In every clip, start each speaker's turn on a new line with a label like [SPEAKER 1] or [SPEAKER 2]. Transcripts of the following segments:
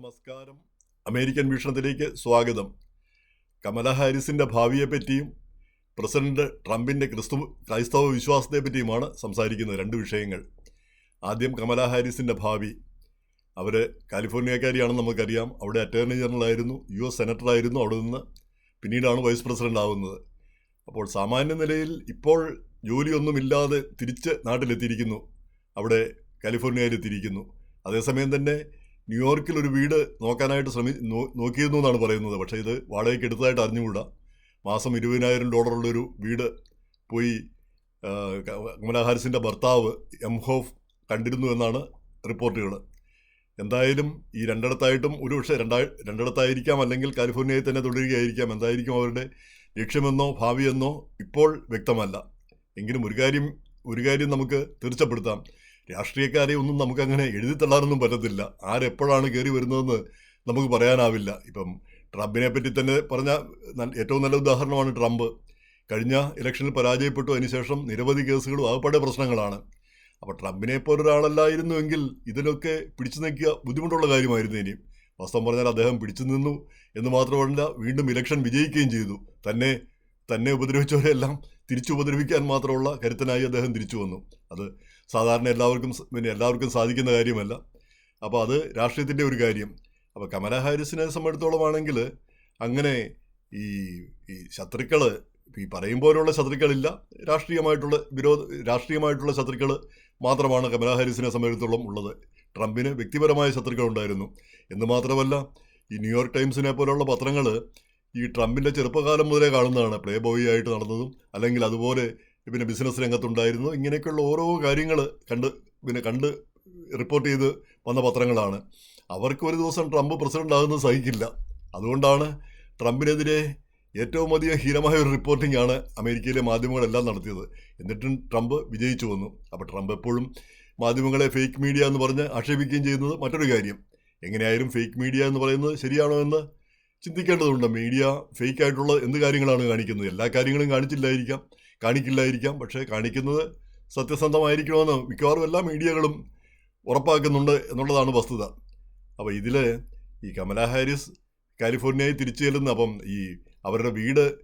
[SPEAKER 1] നമസ്കാരം. അമേരിക്കൻ വീക്ഷണത്തിലേക്ക് സ്വാഗതം. കമല ഹാരിസിന്റെ ഭാവിയെപ്പറ്റിയും പ്രസിഡന്റ് ട്രംപിന്റെ ക്രിസ്തു ക്രൈസ്തവ വിശ്വാസത്തെ പറ്റിയുമാണ് സംസാരിക്കുന്നത് രണ്ട് വിഷയങ്ങൾ. ആദ്യം കമല ഹാരിസിന്റെ ഭാവി. അവർ കാലിഫോർണിയക്കാരിയാണെന്ന് നമുക്കറിയാം. അവിടെ അറ്റോർണി ജനറൽ ആയിരുന്നു യു എസ് സെനറ്ററായിരുന്നു അവിടെ നിന്ന് പിന്നീടാണ് വൈസ് പ്രസിഡന്റ് ആവുന്നത്. അപ്പോൾ സാമാന്യ നിലയിൽ ഇപ്പോൾ ജോലിയൊന്നുമില്ലാതെ തിരിച്ച് നാട്ടിലെത്തിയിരിക്കുന്നു. അവിടെ കാലിഫോർണിയയിലെത്തിയിരിക്കുന്നു. അതേസമയം തന്നെ ന്യൂയോർക്കിൽ ഒരു വീട് നോക്കാനായിട്ട് ശ്രമി നോക്കിയിരുന്നു എന്നാണ് പറയുന്നത്. പക്ഷേ ഇത് വാടകയ്ക്ക് എടുത്തതായിട്ട് അറിഞ്ഞുകൂടാ. മാസം ഇരുപതിനായിരം ഡോളറുള്ളൊരു വീട് പോയി കമലാ ഹാരിസിന്റെ ഭർത്താവ് എം ഹോഫ് കണ്ടിരുന്നു എന്നാണ് റിപ്പോർട്ടുകൾ എന്തായാലും ഈ രണ്ടിടത്തായിട്ടും ഒരു പക്ഷേ രണ്ടായി രണ്ടിടത്തായിരിക്കാം അല്ലെങ്കിൽ കാലിഫോർണിയയിൽ തന്നെ തുടരുകയായിരിക്കാം. എന്തായിരിക്കും അവരുടെ ലക്ഷ്യമെന്നോ ഭാവിയെന്നോ ഇപ്പോൾ വ്യക്തമല്ല. എങ്കിലും ഒരു കാര്യം ഒരു കാര്യം നമുക്ക് തീർച്ചപ്പെടുത്താം രാഷ്ട്രീയക്കാരെ ഒന്നും നമുക്കങ്ങനെ എഴുതി തള്ളാനൊന്നും പറ്റത്തില്ല. ആരെപ്പോഴാണ് കയറി വരുന്നതെന്ന് നമുക്ക് പറയാനാവില്ല. ഇപ്പം ട്രംപിനെ പറ്റി തന്നെ പറഞ്ഞ ഏറ്റവും നല്ല ഉദാഹരണമാണ് ട്രംപ്. കഴിഞ്ഞ ഇലക്ഷനിൽ പരാജയപ്പെട്ടു. അതിനുശേഷം നിരവധി കേസുകളും ആകപ്പാടെ പ്രശ്നങ്ങളാണ്. അപ്പോൾ ട്രംപിനെ പോലൊരാളല്ലായിരുന്നുവെങ്കിൽ ഇതിലൊക്കെ പിടിച്ചു നിൽക്കുക ബുദ്ധിമുട്ടുള്ള കാര്യമായിരുന്നു ഇനി. വാസ്തവം പറഞ്ഞാൽ അദ്ദേഹം പിടിച്ചു നിന്നു എന്ന് മാത്രമല്ല വീണ്ടും ഇലക്ഷൻ വിജയിക്കുകയും ചെയ്തു. തന്നെ തന്നെ ഉപദ്രവിച്ചവരെല്ലാം തിരിച്ചു ഉപദ്രവിക്കാൻ മാത്രമുള്ള കരുത്തനായി അദ്ദേഹം തിരിച്ചു വന്നു അത് സാധാരണ എല്ലാവർക്കും പിന്നെ എല്ലാവർക്കും സാധിക്കുന്ന കാര്യമല്ല. അപ്പോൾ അത് രാഷ്ട്രീയത്തിന്റെ ഒരു കാര്യം. അപ്പോൾ കമല ഹാരിസിനെ സംബന്ധിച്ചിടത്തോളമാണെങ്കിൽ അങ്ങനെ ഈ ഈ ശത്രുക്കൾ ഈ പറയും പോലുള്ള ശത്രുക്കളില്ല. രാഷ്ട്രീയമായിട്ടുള്ള വിരോധ രാഷ്ട്രീയമായിട്ടുള്ള ശത്രുക്കൾ മാത്രമാണ് കമല ഹാരിസിനെ സംബന്ധിച്ചിടത്തോളം ഉള്ളത്. ട്രംപിന് വ്യക്തിപരമായ ശത്രുക്കളുണ്ടായിരുന്നു എന്ന് മാത്രമല്ല ഈ ന്യൂയോർക്ക് ടൈംസിനെ പോലുള്ള പത്രങ്ങൾ ഈ ട്രംപിന്റെ ചെറുപ്പകാലം മുതലേ കാണുന്നതാണ്. പ്ലേ ബോയ് ആയിട്ട് നടന്നതും അല്ലെങ്കിൽ അതുപോലെ പിന്നെ ബിസിനസ് രംഗത്തുണ്ടായിരുന്നു. ഇങ്ങനെയൊക്കെയുള്ള ഓരോ കാര്യങ്ങൾ കണ്ട് പിന്നെ കണ്ട് റിപ്പോർട്ട് ചെയ്ത് വന്ന പത്രങ്ങളാണ്. അവർക്ക് ഒരു ദിവസം ട്രംപ് പ്രസിഡന്റ് ആകുന്നത് സഹിക്കില്ല. അതുകൊണ്ടാണ് ട്രംപിനെതിരെ ഏറ്റവും അധികം ഹീനമായ ഒരു റിപ്പോർട്ടിംഗ് ആണ് അമേരിക്കയിലെ മാധ്യമങ്ങളെല്ലാം നടത്തിയത്. എന്നിട്ടും ട്രംപ് വിജയിച്ചു വന്നു. അപ്പോൾ ട്രംപ് എപ്പോഴും മാധ്യമങ്ങളെ ഫേക്ക് മീഡിയ എന്ന് പറഞ്ഞ് ആക്ഷേപിക്കുകയും ചെയ്യുന്നത് മറ്റൊരു കാര്യം. എങ്ങനെയായാലും ഫേക്ക് മീഡിയ എന്ന് പറയുന്നത് ശരിയാണോ എന്ന് ചിന്തിക്കേണ്ടതുണ്ട്. മീഡിയ ഫേക്ക് ആയിട്ടുള്ള എന്ത് കാര്യങ്ങളാണ് കാണിക്കുന്നത്? എല്ലാ കാര്യങ്ങളും കാണിച്ചില്ലായിരിക്കാം. കാണിക്കില്ലായിരിക്കാം. പക്ഷേ കാണിക്കുന്നത് സത്യസന്ധമായിരിക്കണമെന്ന് മിക്കവാറും എല്ലാ മീഡിയകളും ഉറപ്പാക്കുന്നുണ്ട് എന്നുള്ളതാണ് വസ്തുത. അപ്പോൾ ഇതിൽ ഈ കമലാ ഹാരിസ് കാലിഫോർണിയയിൽ തിരിച്ചു ചെല്ലുന്ന അപ്പം ഈ അവരുടെ വീട്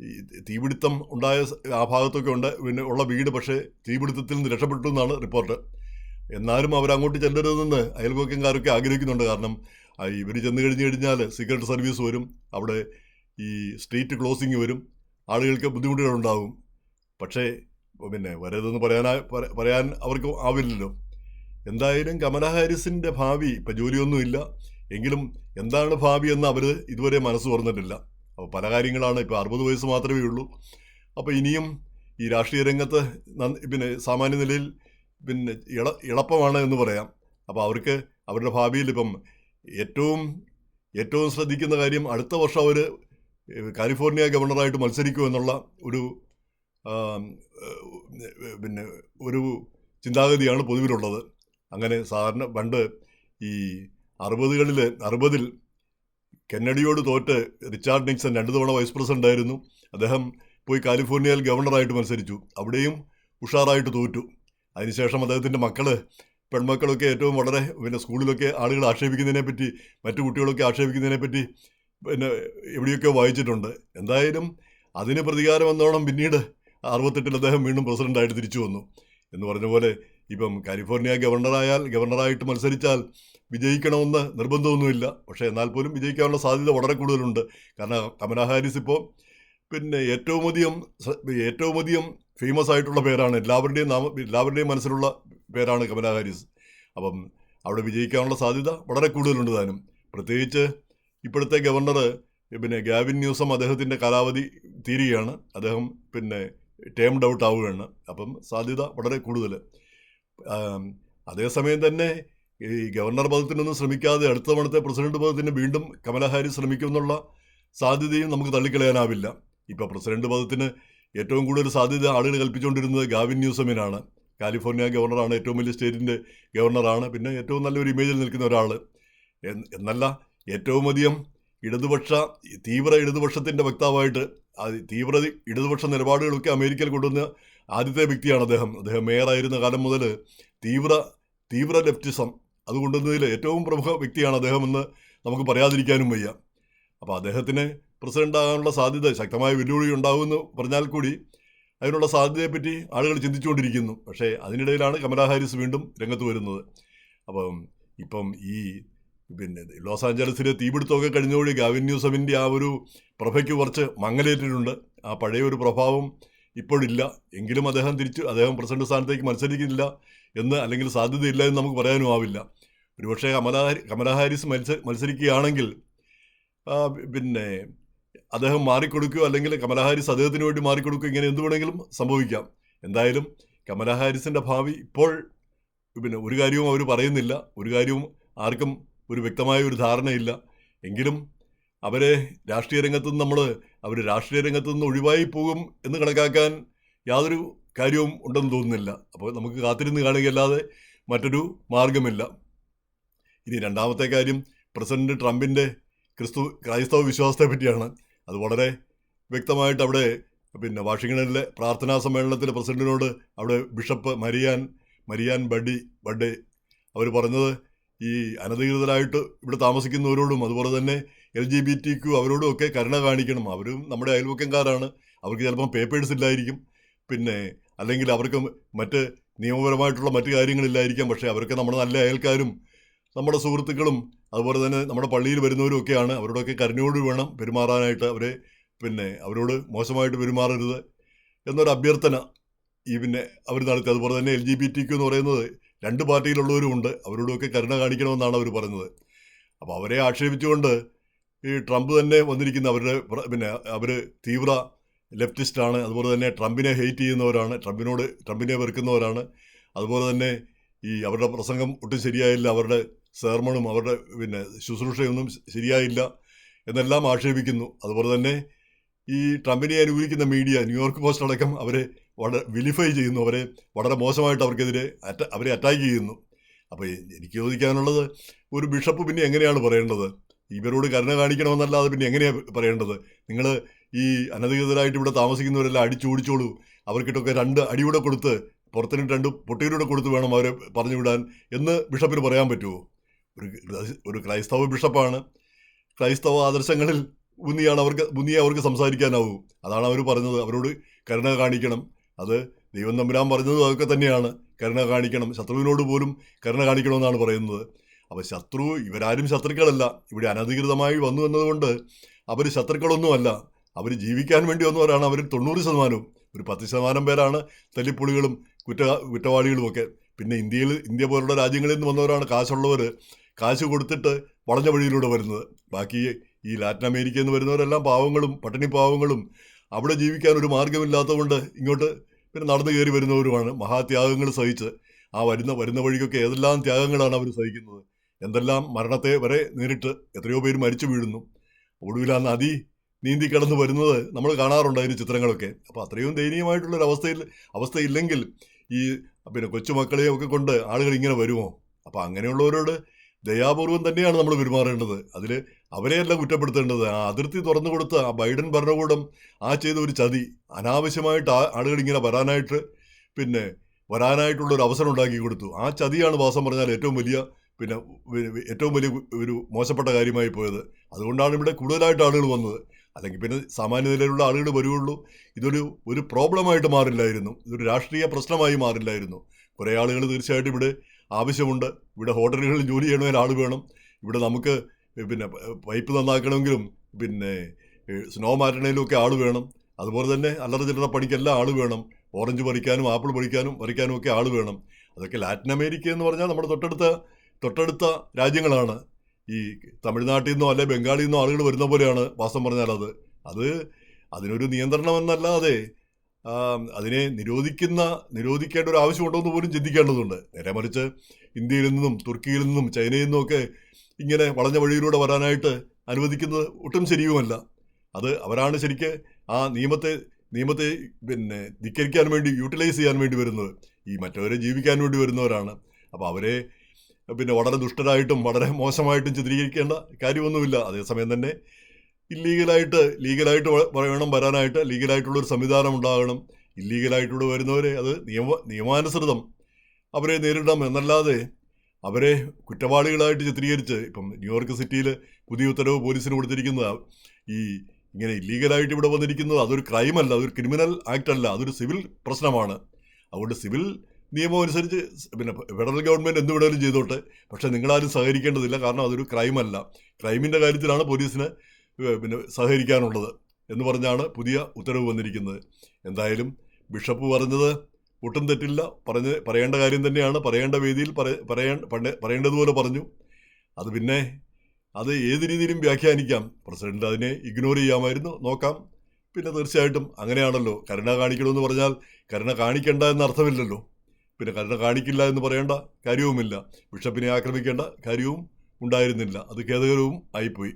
[SPEAKER 1] ഈ തീപിടുത്തം ഉണ്ടായ ആ ഭാഗത്തൊക്കെ ഉണ്ട്. പിന്നെ ഉള്ള വീട് പക്ഷേ തീപിടുത്തത്തിൽ നിന്ന് രക്ഷപ്പെട്ടു എന്നാണ് റിപ്പോർട്ട്. എന്നാലും അവർ അങ്ങോട്ട് ചെല്ലരുതെന്ന് അയൽപക്കംകാരൊക്കെ ആഗ്രഹിക്കുന്നുണ്ട്. കാരണം ഇവർ ചെന്ന് കഴിഞ്ഞ് കഴിഞ്ഞാൽ സീക്രട്ട് സർവീസ് വരും അവിടെ ഈ സ്ട്രീറ്റ് ക്ലോസിങ് വരും ആളുകൾക്ക് ബുദ്ധിമുട്ടുകളുണ്ടാവും പക്ഷേ പിന്നെ വരരുതെന്ന് പറയാനാ പറ- പറയാൻ അവർക്ക് ആവില്ലല്ലോ. എന്തായാലും കമല ഹാരിസിന്റെ ഭാവി ഇപ്പം ജോലിയൊന്നുമില്ല എങ്കിലും എന്താണ് ഭാവി എന്ന് അവർ ഇതുവരെ മനസ്സ് തുറന്നിട്ടില്ല. അപ്പോൾ പല കാര്യങ്ങളാണ് ഇപ്പോൾ അറുപത് വയസ്സ് മാത്രമേ ഉള്ളൂ. അപ്പോൾ ഇനിയും ഈ രാഷ്ട്രീയ രംഗത്ത് പിന്നെ സാമാന്യ നിലയിൽ പിന്നെ ഇള ഇളപ്പമാണ് എന്ന് പറയാം. അപ്പോൾ അവർക്ക് അവരുടെ ഭാവിയിൽ ഇപ്പം ഏറ്റവും ഏറ്റവും ശ്രദ്ധിക്കുന്ന കാര്യം അടുത്ത വർഷം അവർ കാലിഫോർണിയ ഗവർണറായിട്ട് മത്സരിക്കും എന്നുള്ള ഒരു പിന്നെ ഒരു ചിന്താഗതിയാണ് പൊതുവിലുള്ളത്. അങ്ങനെ സാധാരണ പണ്ട് ഈ അറുപതുകളിൽ അറുപതിൽ കെന്നഡിയോട് തോറ്റ് റിച്ചാർഡ് നിക്സൺ രണ്ടു തവണ വൈസ് പ്രസിഡന്റ് ആയിരുന്നു. അദ്ദേഹം പോയി കാലിഫോർണിയയിൽ ഗവർണറായിട്ട് മത്സരിച്ചു. അവിടെയും ഉഷാറായിട്ട് തോറ്റു. അതിനുശേഷം അദ്ദേഹത്തിന്റെ മക്കൾ പെൺമക്കളൊക്കെ ഏറ്റവും വളരെ പിന്നെ സ്കൂളിലൊക്കെ ആളുകൾ ആക്ഷേപിക്കുന്നതിനെ പറ്റി മറ്റു കുട്ടികളൊക്കെ ആക്ഷേപിക്കുന്നതിനെ പറ്റി പിന്നെ എവിടെയൊക്കെ വായിച്ചിട്ടുണ്ട്. എന്തായാലും അതിന് പ്രതികാരം എന്നോണം പിന്നീട് അറുപത്തെട്ടിൽ അദ്ദേഹം വീണ്ടും പ്രസിഡന്റായിട്ട് തിരിച്ചു വന്നു. എന്ന് പറഞ്ഞ പോലെ ഇപ്പം കാലിഫോർണിയ ഗവർണറായാൽ ഗവർണറായിട്ട് മത്സരിച്ചാൽ വിജയിക്കണമെന്ന് നിർബന്ധമൊന്നുമില്ല. പക്ഷേ എന്നാൽ പോലും വിജയിക്കാനുള്ള സാധ്യത വളരെ കൂടുതലുണ്ട്. കാരണം കമലാ ഹാരിസ് ഇപ്പോൾ പിന്നെ ഏറ്റവും അധികം ഏറ്റവും അധികം ഫേമസ് ആയിട്ടുള്ള പേരാണ് എല്ലാവരുടെയും നാമ എല്ലാവരുടെയും മനസ്സിലുള്ള പേരാണ് കമലാ ഹാരിസ്. അപ്പം അവിടെ വിജയിക്കാനുള്ള സാധ്യത വളരെ കൂടുതലുണ്ട് താനും. പ്രത്യേകിച്ച് ഇപ്പോഴത്തെ ഗവർണർ പിന്നെ ഗാവിൻ ന്യൂസം അദ്ദേഹത്തിന്റെ കാലാവധി തീരുകയാണ്. അദ്ദേഹം പിന്നെ ടേം ഔട്ട് ആവുകയാണ്. അപ്പം സാധ്യത വളരെ കൂടുതൽ അതേസമയം തന്നെ ഈ ഗവർണർ പദത്തിനൊന്നും ശ്രമിക്കാതെ അടുത്ത തവണത്തെ പ്രസിഡന്റ് പദത്തിന് വീണ്ടും കമലഹാരി ശ്രമിക്കുമെന്നുള്ള സാധ്യതയും നമുക്ക് തള്ളിക്കളയാനാവില്ല. ഇപ്പോൾ പ്രസിഡന്റ് പദത്തിന് ഏറ്റവും കൂടുതൽ സാധ്യത ആളുകൾ കൽപ്പിച്ചുകൊണ്ടിരുന്നത് ഗാവിൻ ന്യൂസമിനാണ്. കാലിഫോർണിയ ഗവർണറാണ് ഏറ്റവും വലിയ സ്റ്റേറ്റിന്റെ ഗവർണറാണ്. പിന്നെ ഏറ്റവും നല്ലൊരു ഇമേജിൽ നിൽക്കുന്ന ഒരാൾ എന്നല്ല ഏറ്റവും അധികം ഇടതുപക്ഷ തീവ്ര ഇടതുപക്ഷത്തിന്റെ വക്താവായിട്ട് തീവ്ര ഇടതുപക്ഷ നിലപാടുകളൊക്കെ അമേരിക്കയിൽ കൊണ്ടുവന്ന ആദ്യത്തെ വ്യക്തിയാണ് അദ്ദേഹം. അദ്ദേഹം മേയറായിരുന്ന കാലം മുതൽ തീവ്ര തീവ്ര ലെഫ്റ്റിസം അത് കൊണ്ടുവന്നതിൽ ഏറ്റവും പ്രമുഖ വ്യക്തിയാണ് അദ്ദേഹം എന്ന് നമുക്ക് പറയാതിരിക്കാനും വയ്യ. അപ്പോൾ അദ്ദേഹത്തിന് പ്രസിഡന്റ് ആകാനുള്ള സാധ്യത ശക്തമായ വെല്ലുവിളി ഉണ്ടാകുമെന്ന് പറഞ്ഞാൽ കൂടി അതിനുള്ള സാധ്യതയെപ്പറ്റി ആളുകൾ ചിന്തിച്ചുകൊണ്ടിരിക്കുന്നു. പക്ഷേ അതിനിടയിലാണ് കമലാ ഹാരിസ് വീണ്ടും രംഗത്ത് വരുന്നത്. അപ്പം ഇപ്പം ഈ പിന്നെ ലോസ് ആഞ്ചലസിലെ തീപിടുത്തമൊക്കെ കഴിഞ്ഞോടി ഗാവിൻ ന്യൂസമിന്റെ ആ ഒരു പ്രഭയ്ക്ക് കുറച്ച് മങ്ങലേറ്റിട്ടുണ്ട്. ആ പഴയ ഒരു പ്രഭാവം ഇപ്പോഴില്ല. എങ്കിലും അദ്ദേഹം തിരിച്ച് അദ്ദേഹം പ്രസിഡന്റ് സ്ഥാനത്തേക്ക് മത്സരിക്കുന്നില്ല എന്ന് അല്ലെങ്കിൽ സാധ്യതയില്ല എന്ന് നമുക്ക് പറയാനും ആവില്ല. ഒരുപക്ഷേ കമലാ കമലാ ഹാരിസ് മത്സ മത്സരിക്കുകയാണെങ്കിൽ പിന്നെ അദ്ദേഹം മാറിക്കൊടുക്കുകയോ അല്ലെങ്കിൽ കമലഹാരിസ് അദ്ദേഹത്തിന് വേണ്ടി മാറിക്കൊടുക്കുകയോ ഇങ്ങനെ എന്ത് വേണമെങ്കിലും സംഭവിക്കാം. എന്തായാലും കമലഹാരിസിന്റെ ഭാവി ഇപ്പോൾ പിന്നെ ഒരു കാര്യവും അവർ പറയുന്നില്ല. ഒരു കാര്യവും ആർക്കും ഒരു വ്യക്തമായ ഒരു ധാരണയില്ല. എങ്കിലും അവരെ രാഷ്ട്രീയ രംഗത്ത് നിന്ന് നമ്മൾ അവർ രാഷ്ട്രീയ രംഗത്ത് നിന്ന് ഒഴിവായി പോകും എന്ന് കണക്കാക്കാൻ യാതൊരു കാര്യവും ഉണ്ടെന്ന് തോന്നുന്നില്ല. അപ്പോൾ നമുക്ക് കാത്തിരുന്ന് കാണുകയല്ലാതെ മറ്റൊരു മാർഗമില്ല ഇനി രണ്ടാമത്തെ കാര്യം പ്രസിഡന്റ് ട്രംപിന്റെ ക്രിസ്തു ക്രൈസ്തവ വിശ്വാസത്തെ പറ്റിയാണ് അത് വളരെ വ്യക്തമായിട്ട് അവിടെ പിന്നെ വാഷിങ്ടണിലെ പ്രാർത്ഥനാ സമ്മേളനത്തിൽ പ്രസിഡന്റിനോട് അവിടെ bishop Mariann Mariann Budde Budde അവർ പറഞ്ഞത് ഈ അനധികൃതരായിട്ട് ഇവിടെ താമസിക്കുന്നവരോടും അതുപോലെ തന്നെ എൽ ജി ബി ടി അവരോടും ഒക്കെ കരുണ കാണിക്കണം. അവരും നമ്മുടെ അയൽവക്കംകാരാണ്. അവർക്ക് ചിലപ്പം പേപ്പേഴ്സ് ഇല്ലായിരിക്കും. പിന്നെ അല്ലെങ്കിൽ അവർക്ക് മറ്റ് നിയമപരമായിട്ടുള്ള മറ്റു കാര്യങ്ങളില്ലായിരിക്കാം. പക്ഷേ അവരൊക്കെ നമ്മുടെ നല്ല അയൽക്കാരും നമ്മുടെ സുഹൃത്തുക്കളും അതുപോലെ തന്നെ നമ്മുടെ പള്ളിയിൽ വരുന്നവരും ഒക്കെയാണ് അവരോടൊക്കെ കരുണയോട് വേണം പെരുമാറാനായിട്ട് അവരെ പിന്നെ അവരോട് മോശമായിട്ട് പെരുമാറരുത് എന്നൊരു അഭ്യർത്ഥന ഈ പിന്നെ അവർ നടത്തി. അതുപോലെ തന്നെ L G B T Q എന്ന് പറയുന്നത് രണ്ട് പാർട്ടിയിലുള്ളവരും ഉണ്ട്. അവരോടൊക്കെ കരുണ കാണിക്കണമെന്നാണ് അവർ പറഞ്ഞത് അപ്പോൾ അവരെ ആക്ഷേപിച്ചുകൊണ്ട് ഈ ട്രംപ് തന്നെ വന്നിരിക്കുന്ന അവരുടെ പിന്നെ അവർ തീവ്ര ലെഫ്റ്റിസ്റ്റാണ്. അതുപോലെ തന്നെ ട്രംപിനെ ഹെയ്റ്റ് ചെയ്യുന്നവരാണ്. ട്രംപിനോട് ട്രംപിനെ വെറുക്കുന്നവരാണ്. അതുപോലെ തന്നെ ഈ അവരുടെ പ്രസംഗം ഒട്ടും ശരിയായില്ല. അവരുടെ സേർമണും അവരുടെ പിന്നെ ശുശ്രൂഷയൊന്നും ശരിയായില്ല എന്നെല്ലാം ആക്ഷേപിക്കുന്നു. അതുപോലെ തന്നെ ഈ ട്രംപിനെ അനുകൂലിക്കുന്ന മീഡിയ ന്യൂയോർക്ക് പോസ്റ്റ് അടക്കം അവരെ വളരെ വിലിഫൈ ചെയ്യുന്നു. അവരെ വളരെ മോശമായിട്ട് അവർക്കെതിരെ അറ്റ അവരെ അറ്റാക്ക് ചെയ്യുന്നു. അപ്പോൾ എനിക്ക് ചോദിക്കാനുള്ളത് ഒരു ബിഷപ്പ് പിന്നെ എങ്ങനെയാണ് പറയേണ്ടത്? ഇവരോട് കരുണ കാണിക്കണമെന്നല്ലാതെ പിന്നെ എങ്ങനെയാണ് പറയേണ്ടത്? നിങ്ങൾ ഈ അനധികൃതരായിട്ട് ഇവിടെ താമസിക്കുന്നവരെല്ലാം അടിച്ചോടിച്ചോളൂ അവർക്കിട്ടൊക്കെ രണ്ട് അടിയൂടെ കൊടുത്ത് പുറത്തിന് രണ്ട് പൊട്ടിയിലൂടെ കൊടുത്ത് വേണം അവരെ പറഞ്ഞു വിടാൻ എന്ന് ബിഷപ്പിന് പറയാൻ പറ്റുമോ ഒരു ഒരു ക്രൈസ്തവ ബിഷപ്പാണ്. ക്രൈസ്തവ ആദർശങ്ങളിൽ ഊന്നിയാണ് അവർക്ക് ഊന്നിയെ അവർക്ക് സംസാരിക്കാനാവൂ. അതാണ് അവർ പറഞ്ഞത് അവരോട് കരുണ കാണിക്കണം. അത് ദൈവം തമ്പുരാൻ പറഞ്ഞതും അതൊക്കെ തന്നെയാണ്. കരുണ കാണിക്കണം. ശത്രുവിനോട് പോലും കരുണ കാണിക്കണമെന്നാണ് പറയുന്നത്. അപ്പോൾ ശത്രു ഇവരാരും ശത്രുക്കളല്ല. ഇവിടെ അനധികൃതമായി വന്നു എന്നതുകൊണ്ട് അവർ ശത്രുക്കളൊന്നുമല്ല. അവർ ജീവിക്കാൻ വേണ്ടി വന്നവരാണ്. അവർ തൊണ്ണൂറ് ശതമാനവും. ഒരു പത്ത് ശതമാനം പേരാണ് തല്ലിപ്പൊളികളും കുറ്റ കുറ്റവാളികളും ഒക്കെ പിന്നെ ഇന്ത്യയിൽ ഇന്ത്യ പോലുള്ള രാജ്യങ്ങളിൽ നിന്ന് വന്നവരാണ് കാശുള്ളവർ കാശ് കൊടുത്തിട്ട് വളഞ്ഞ വഴിയിലൂടെ വരുന്നത്. ബാക്കി ഈ ലാറ്റിൻ അമേരിക്കയിൽ നിന്ന് വരുന്നവരെല്ലാം പാവങ്ങളും പട്ടിണി പാവങ്ങളും അവിടെ ജീവിക്കാൻ ഒരു മാർഗമില്ലാത്തതുകൊണ്ട് ഇങ്ങോട്ട് പിന്നെ നടന്നു കയറി വരുന്നവരുമാണ്. മഹാത്യാഗങ്ങൾ സഹിച്ച് ആ വരുന്ന വരുന്ന വഴിക്കൊക്കെ ഏതെല്ലാം ത്യാഗങ്ങളാണ് അവർ സഹിക്കുന്നത്. എന്തെല്ലാം മരണത്തെ വരെ നേരിട്ട് എത്രയോ പേര് മരിച്ചു വീഴുന്നു. ഒടുവിൽ ആ നദി നീന്തി കിടന്ന് വരുന്നത് നമ്മൾ കാണാറുണ്ട് അതിന് ചിത്രങ്ങളൊക്കെ. അപ്പോൾ അത്രയും ദയനീയമായിട്ടുള്ളൊരു അവസ്ഥയിൽ അവസ്ഥയില്ലെങ്കിൽ ഈ പിന്നെ കൊച്ചുമക്കളെയും ഒക്കെ കൊണ്ട് ആളുകൾ ഇങ്ങനെ വരുമോ? അപ്പോൾ അങ്ങനെയുള്ളവരോട് ദയാപൂർവം തന്നെയാണ് നമ്മൾ പെരുമാറേണ്ടത്. അതിൽ അവരെയല്ല കുറ്റപ്പെടുത്തേണ്ടത്. ആ അതിർത്തി തുറന്നു കൊടുത്ത ആ ബൈഡൻ ഭരണകൂടം ആ ചെയ്ത ഒരു ചതി. അനാവശ്യമായിട്ട് ആളുകൾ ഇങ്ങനെ വരാനായിട്ട് പിന്നെ വരാനായിട്ടുള്ള ഒരു അവസരം ഉണ്ടാക്കി കൊടുത്തു. ആ ചതിയാണ് വാസം പറഞ്ഞാൽ ഏറ്റവും വലിയ പിന്നെ ഏറ്റവും വലിയ ഒരു മോശപ്പെട്ട കാര്യമായി പോയത്. അതുകൊണ്ടാണ് ഇവിടെ കൂടുതലായിട്ട് ആളുകൾ വന്നത്. അല്ലെങ്കിൽ പിന്നെ സാമാന്യ നിലയിലുള്ള ആളുകൾ വരുവുള്ളൂ ഇതൊരു ഒരു പ്രോബ്ലമായിട്ട് മാറില്ലായിരുന്നു. ഇതൊരു രാഷ്ട്രീയ പ്രശ്നമായി മാറില്ലായിരുന്നു. കുറേ ആളുകൾ തീർച്ചയായിട്ടും ഇവിടെ ആവശ്യമുണ്ട്. ഇവിടെ ഹോട്ടലുകളിൽ ജോലി ചെയ്യണമെങ്കിൽ ആൾ വേണം. ഇവിടെ നമുക്ക് പിന്നെ പൈപ്പ് നന്നാക്കണമെങ്കിലും പിന്നെ സ്നോ മാറ്റണമെങ്കിലും ഒക്കെ ആൾ വേണം. അതുപോലെ തന്നെ അല്ലറ ചില്ലറ പണിക്കെല്ലാം ആൾ വേണം. ഓറഞ്ച് പറിക്കാനും ആപ്പിൾ പറിക്കാനും പറിക്കാനും ഒക്കെ ആൾ വേണം. അതൊക്കെ ലാറ്റിൻ അമേരിക്ക എന്ന് പറഞ്ഞാൽ നമ്മുടെ തൊട്ടടുത്ത തൊട്ടടുത്ത രാജ്യങ്ങളാണ്. ഈ തമിഴ്നാട്ടിൽ നിന്നോ അല്ലെ ബംഗാളിൽ നിന്നോ ആളുകൾ വരുന്ന പോലെയാണ് വാസം പറഞ്ഞാൽ അത്. അത് അതിനൊരു നിയന്ത്രണം എന്നല്ലാതെ അതിനെ നിരോധിക്കുന്ന നിരോധിക്കേണ്ട ഒരു ആവശ്യമുണ്ടോ എന്ന് പോലും ചിന്തിക്കേണ്ടതുണ്ട്. നേരെ മറിച്ച് ഇന്ത്യയിൽ നിന്നും തുർക്കിയിൽ നിന്നും ചൈനയിൽ നിന്നും ഒക്കെ ഇങ്ങനെ വളഞ്ഞ വഴിയിലൂടെ വരാനായിട്ട് അനുവദിക്കുന്നത് ഒട്ടും ശരിയുമല്ല. അത് അവരാണ് ശരിക്ക് ആ നിയമത്തെ നിയമത്തെ പിന്നെ ധിക്കരിക്കാൻ വേണ്ടി യൂട്ടിലൈസ് ചെയ്യാൻ വേണ്ടി വരുന്നത്. ഈ മറ്റവരെ ജീവിക്കാൻ വേണ്ടി വരുന്നവരാണ്. അപ്പോൾ അവരെ പിന്നെ വളരെ ദുഷ്ടരായിട്ടും വളരെ മോശമായിട്ടും ചിത്രീകരിക്കേണ്ട കാര്യമൊന്നുമില്ല. അതേസമയം തന്നെ ഇല്ലീഗലായിട്ട് ലീഗലായിട്ട് വേണം വരാനായിട്ട് ലീഗലായിട്ടുള്ളൊരു സംവിധാനം ഉണ്ടാകണം. ഇല്ലീഗലായിട്ടുള്ള വരുന്നവരെ അത് നിയമ നിയമാനുസൃതം അവരെ നേരിടണം. എന്നല്ലാതെ അവരെ കുറ്റവാളികളായിട്ട് ചിത്രീകരിച്ച് ഇപ്പം ന്യൂയോർക്ക് സിറ്റിയിൽ പുതിയ ഉത്തരവ് പോലീസിന് കൊടുത്തിരിക്കുന്നത് ഈ ഇങ്ങനെ ഇല്ലീഗലായിട്ട് ഇവിടെ വന്നിരിക്കുന്നത് അതൊരു ക്രൈമല്ല അതൊരു ക്രിമിനൽ ആക്ട് അല്ല അതൊരു സിവിൽ പ്രശ്നമാണ്. അതുകൊണ്ട് സിവിൽ നിയമം അനുസരിച്ച് പിന്നെ ഫെഡറൽ ഗവൺമെന്റ് എന്ത് വേണേലും ചെയ്തോട്ടെ. പക്ഷേ നിങ്ങളാരും സഹകരിക്കേണ്ടതില്ല. കാരണം അതൊരു ക്രൈമല്ല. ക്രൈമിന്റെ കാര്യത്തിലാണ് പോലീസിന് പിന്നെ സഹകരിക്കാനുള്ളത് എന്ന് പറഞ്ഞാണ് പുതിയ ഉത്തരവ് വന്നിരിക്കുന്നത്. എന്തായാലും ബിഷപ്പ് പറഞ്ഞത് ഒട്ടും തെറ്റില്ല. പറഞ്ഞ് പറയേണ്ട കാര്യം തന്നെയാണ്. പറയേണ്ട വേദിയിൽ പറ പറയാൻ പറയേണ്ടതുപോലെ പറഞ്ഞു. അത് പിന്നെ അത് ഏത് രീതിയിലും വ്യാഖ്യാനിക്കാം. പ്രസിഡന്റ് അതിനെ ഇഗ്നോർ ചെയ്യാമായിരുന്നു. നോക്കാം. പിന്നെ തീർച്ചയായിട്ടും അങ്ങനെയാണല്ലോ. കരുണ കാണിക്കണമെന്ന് പറഞ്ഞാൽ കരുണ കാണിക്കണ്ട എന്ന അർത്ഥമില്ലല്ലോ പിന്നെ കരുണ കാണിക്കില്ല എന്ന് പറയേണ്ട കാര്യവുമില്ല. ബിഷപ്പിനെ ആക്രമിക്കേണ്ട കാര്യവും ഉണ്ടായിരുന്നില്ല. അത് ഖേദകരവും ആയിപ്പോയി.